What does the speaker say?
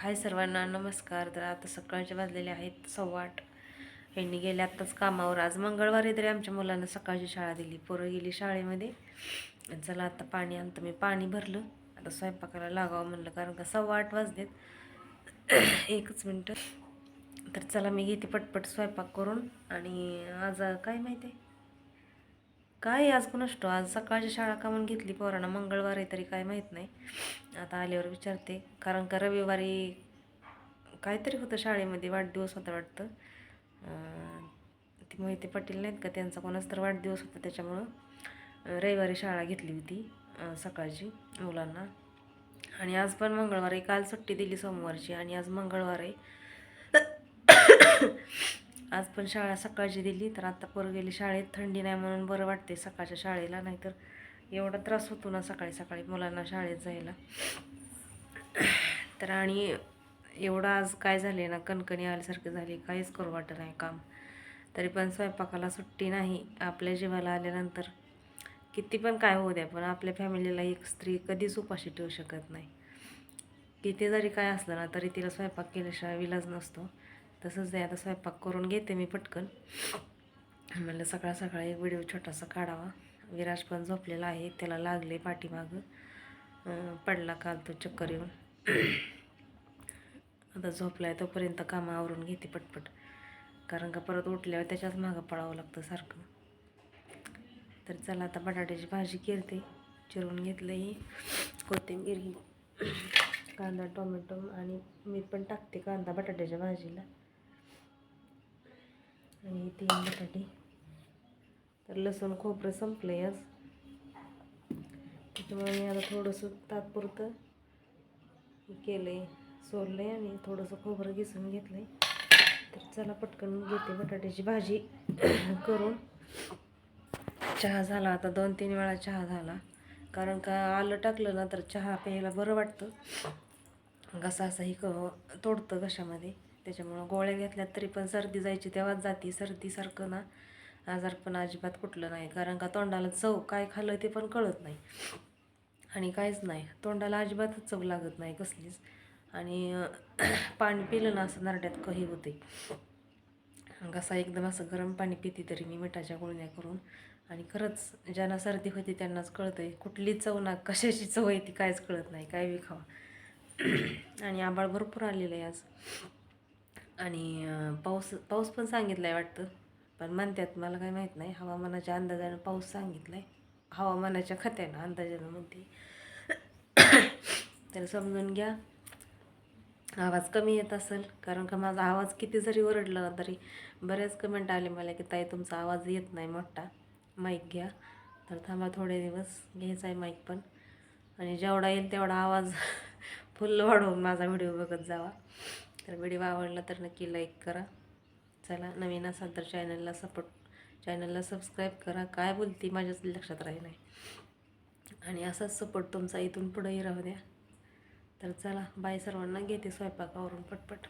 हाय सर्वांना नमस्कार. तर आता सकाळचे वाजलेले आहेत सव्वा आठ यांनी गेले आत्ताच कामावर. आज मंगळवारी तरी आमच्या मुलांना सकाळची शाळा दिली. पोरं गेली शाळेमध्ये. आणि चला आता पाणी आणतं. मी पाणी भरलं. आता स्वयंपाकाला लागावं म्हणलं कारण का सव्वा आठ वाजलेत. एकच मिनटं. तर चला मी घेते पटपट स्वयंपाक करून. आणि आज काय माहिती आहे? काय आज कुणाष्टो? आज सकाळची शाळा का म्हणून घेतली पोरांना. मंगळवार आहे तरी काय माहीत नाही. आता आल्यावर विचारते. कारण का रविवारी काहीतरी होतं शाळेमध्ये वाढदिवस होता वाटतं. ती मोहिते पाटील नाहीत का? त्यांचा कोणाच तर वाढदिवस होता त्याच्यामुळं रविवारी शाळा घेतली होती सकाळची मुलांना. आणि आज पण मंगळवार आहे काल सुट्टी दिली सोमवारची आणि आज मंगळवार आहे. आज पण शाळा सकाळची दिली तर आता पोरं गेली शाळेत. थंडी नाही म्हणून बरं वाटते सकाळच्या शाळेला नाहीतर एवढा त्रास होतो ना सकाळी सकाळी मुलांना शाळेत जायला. तर आणि एवढं आज काय झाले ना कणकणी आल्यासारखं झाली काहीच करू वाटत नाही काम. तरी पण स्वयंपाकाला सुट्टी नाही आपल्या जीवाला आल्यानंतर किती पण काय होऊ द्या पण आपल्या फॅमिलीला एक स्त्री कधीच उपाशी ठेवू शकत नाही. किती जरी काय असलं ना तरी तिला स्वयंपाक केल्याशिवाय विलाज नसतो. तसंच आहे आता स्वयंपाक करून घेते मी पटकन. म्हणलं सकाळ सकाळ एक व्हिडिओ छोटासा काढावा. विराज पण झोपलेला आहे त्याला लागले पाठीमागं. पडला काल तो चक्कर येऊन. आता झोपलाय तोपर्यंत कामं आवरून घेते पटपट. कारण का परत उठल्यावर त्याच्याच मागं पळावं लागतं सारखं. तर चला आता बटाट्याची भाजी केरते चिरून घेतलं ही कोथिंबीर ही. कांदा टोमॅटो आणि मी पण टाकते कांदा बटाट्याच्या भाजीला. आणि तीन बटाटे तर लसूण खोबरं संपलं आहे आज. त्याच्यामुळे मी आता थोडंसं तात्पुरतं केलं आहे सोललं आहे आणि थोडंसं खोबरं घिसून घेतलं आहे तर चला पटकन घेते बटाट्याची भाजी करून. चहा झाला आता दोन तीन वेळा चहा झाला. कारण का आलं टाकलं ना तर चहा प्यायला बरं वाटतं. घसा असंही क तोडतं घशामध्ये. त्याच्यामुळं गोळ्या घेतल्यात तरी पण सर्दी जायची तेव्हाच जाती. सर्दीसारखं ना आजारपण अजिबात कुठलं नाही. कारण का तोंडाला चव काय खाल्लं ते पण कळत नाही. आणि काहीच नाही. तोंडाला अजिबातच चव लागत नाही कसलीच. आणि पाणी पिलं ना असं नरड्यात कही होते. घसा एकदम असं गरम पाणी पिते तरी मी मिठाच्या गुळण्या करून. आणि खरंच ज्यांना सर्दी होती त्यांनाच कळतं आहे कुठली चव ना कशाची चव आहे ती काहीच कळत नाही. काय बी खावा. आणि आबाळ भरपूर आलेलं आहे आज. आणि पाऊस पाऊस पण सांगितला आहे वाटतं. पण म्हणतात मला काही माहीत नाही हवामानाच्या अंदाजानं पाऊस सांगितला आहे हवामानाच्या खात्यानं अंदाजानं म्हणते. तर समजून घ्या. आवाज कमी येत असेल कारण का माझा आवाज किती जरी ओरडला ना तरी बरेच कमेंट आले मला की ताई तुमचा आवाज येत नाही मोठा. माईक घ्या. तर थांबा थोडे दिवस घ्यायचा आहे माईक पण. आणि जेवढा येईल तेवढा आवाज फुल वाढवून माझा व्हिडिओ बघत जावा. तर व्हिडिओ आवडला तर नक्की लाईक करा. चला नवीन असाल तर चॅनलला सपोर्ट चॅनलला सबस्क्राईब करा. काय बोलती माझ्याच लक्षात राही नाही. आणि असाच सपोर्ट तुमचा इथून पुढेही राहू द्या. तर चला बाय सर्वांना घेते स्वयंपाकावरून पटपट.